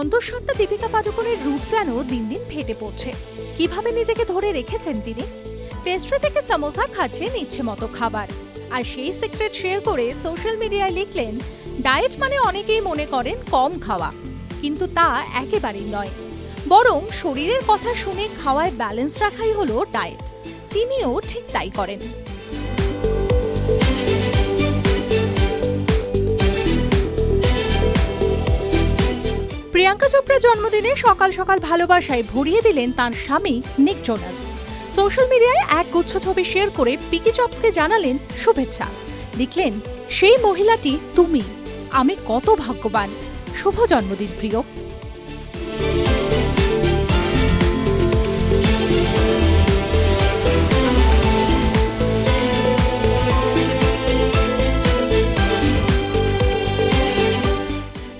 অন্তঃসত্ত্বা দীপিকা পাডুকোনের রূপ যেন দিন দিন ফেটে পড়ছে। কীভাবে নিজেকে ধরে রেখেছেন তিনি? পেস্ট্রি থেকে সামোসা খাচ্ছেন ইচ্ছে মতো খাবার। আর সেই সিক্রেট শেয়ার করে সোশ্যাল মিডিয়ায় লিখলেন ডায়েট মানে অনেকেই মনে করেন কম খাওয়া। কিন্তু তা একেবারেই নয়। বরং শরীরের কথা শুনে খাওয়ায় ব্যালেন্স রাখাই হলো ডায়েট তিনিও ঠিক তাই করেন। প্রিয়াঙ্কা চোপড়ার জন্মদিনে সকাল সকাল ভালোবাসায় ভরিয়ে দিলেন তার স্বামী নিক জোনাস। সোশ্যাল মিডিয়ায় এক গুচ্ছ ছবি শেয়ার করে পিকি চপসকে জানালেন শুভেচ্ছা। লিখলেন, সেই মহিলাটি তুমি। আমি কত ভাগ্যবান। শুভ জন্মদিন, প্রিয়।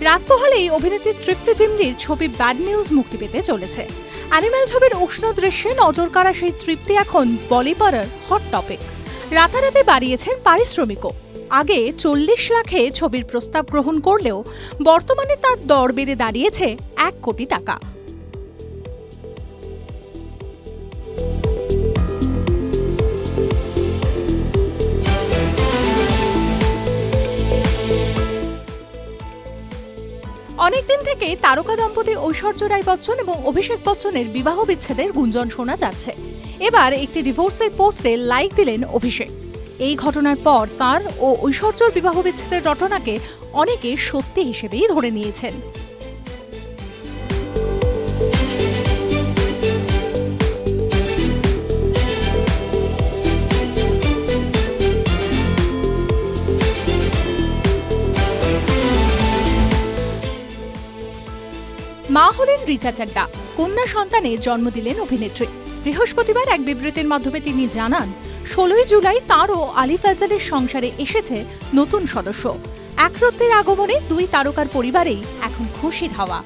রাত পোহালেই অভিনেত্রী তৃপ্তি ধিমরির ছবি ব্যাড নিউজ মুক্তি পেতে চলেছে। অ্যানিম্যাল ছবির উষ্ণ দৃশ্যে নজর কাড়া সেই তৃপ্তি এখন বলিপাড়ার হট টপিক রাতারাতি বাড়িয়েছেন পারিশ্রমিকও। আগে চল্লিশ লাখে ছবির প্রস্তাব গ্রহণ করলেও বর্তমানে তার দর বেড়ে দাঁড়িয়েছে এক কোটি টাকা। থেকেই তারকা দম্পতি ঐশ্বর্য রায় বচ্চন এবং অভিষেক বচ্চনের বিবাহ বিচ্ছেদের গুঞ্জন শোনা যাচ্ছে। এবার একটি ডিভোর্সের পোস্টে লাইক দিলেন অভিষেক। এই ঘটনার পর তার ও ঐশ্বর্যর বিবাহ বিচ্ছেদের ঘটনাকে অনেকে সত্যি হিসেবেই ধরে নিয়েছেন। মা হলেন রিচা চাড্ডা। কন্যা সন্তানের জন্ম দিলেন অভিনেত্রী। বৃহস্পতিবার এক বিবৃতির মাধ্যমে তিনি জানান, ষোলোই জুলাই তার ও আলি ফ্যাজালের সংসারে এসেছে নতুন সদস্য। একরত্বের আগমনে দুই তারকার পরিবারেই এখন খুশির হাওয়া।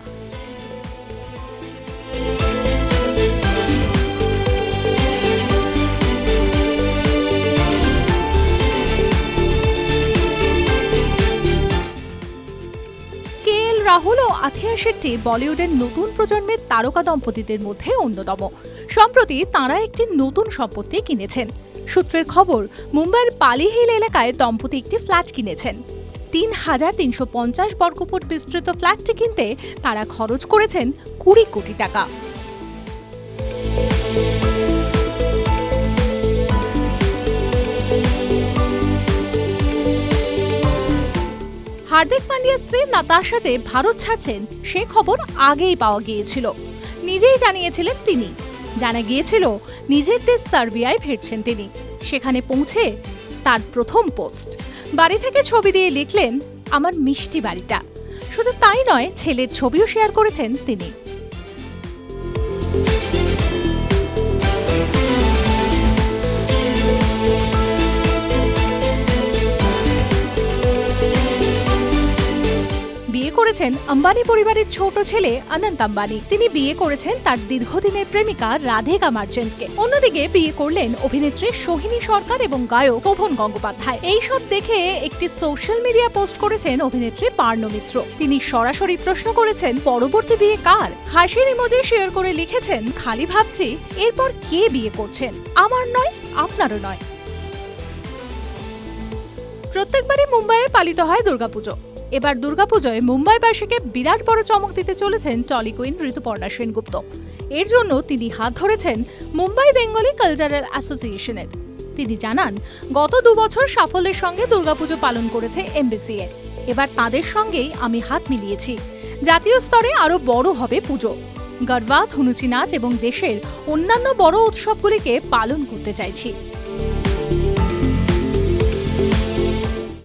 ও শেট্টি বলিউডের নতুন প্রজন্মের তারকা দম্পতিদের মধ্যে অন্যতম। সম্প্রতি তাঁরা একটি নতুন সম্পত্তি কিনেছেন। সূত্রের খবর, মুম্বাইয়ের পালি হিল এলাকায় দম্পতি একটি ফ্ল্যাট কিনেছেন। তিন হাজার তিনশো পঞ্চাশ বর্গফুট বিস্তৃত ফ্ল্যাটটি কিনতে তারা খরচ করেছেন কুড়ি কোটি টাকা। হার্দিক পান্ডিয়ার স্ত্রী নাতাশা যে ভারত ছাড়ছেন, সে খবর আগেই পাওয়া গিয়েছিল। নিজেই জানিয়েছিলেন তিনি। জানা গিয়েছিল, নিজের দেশ সার্বিয়ায় ফিরছেন তিনি। সেখানে পৌঁছে তার প্রথম পোস্ট। বাড়ি থেকে ছবি দিয়ে লিখলেন, আমার মিষ্টি বাড়িটা। শুধু তাই নয়, ছেলের ছবিও শেয়ার করেছেন তিনি। করেছেন আম্বানি পরিবারের ছোট ছেলে অনন্ত আম্বানি। তিনি বিয়ে করেছেন তার দীর্ঘদিনের প্রেমিকা রাধিকা মার্চেন্টকে। অন্যদিকে বিয়ে করলেন অভিনেত্রী সোহিনী সরকার এবং গায়ক শোভন গঙ্গোপাধ্যায়। এই সব দেখে একটি সোশ্যাল মিডিয়া পোস্ট করেছেন অভিনেত্রী পার্ণ মিত্র। তিনি সরাসরি প্রশ্ন করেছেন, পরবর্তী বিয়ে কার? হাসির ইমোজি শেয়ার করে লিখেছেন, খালি ভাবছি, এরপর কে বিয়ে করছেন? আমার নয়, আপনারও নয়। প্রত্যেকবারই মুম্বাইয়ে পালিত হয় দুর্গাপুজো। এবার দুর্গাপুজোয় মুম্বাইবাসীকে বিরাট বড় চমক দিতে চলেছেন টলি কুইন ঋতুপর্ণা সেনগুপ্ত। এর জন্য তিনি হাত ধরেছেন মুম্বাই বেঙ্গলি কালচারাল অ্যাসোসিয়েশনের। তিনি জানান, গত দু বছর সাফল্যের সঙ্গে দুর্গাপুজো পালন করেছে এমবিসিএ। এবার তাদের সঙ্গেই আমি হাত মিলিয়েছি। জাতীয় স্তরে আরও বড় হবে পুজো। গরবা ধুনুচি নাচ এবং দেশের অন্যান্য বড় উৎসবগুলিকে পালন করতে চাইছি।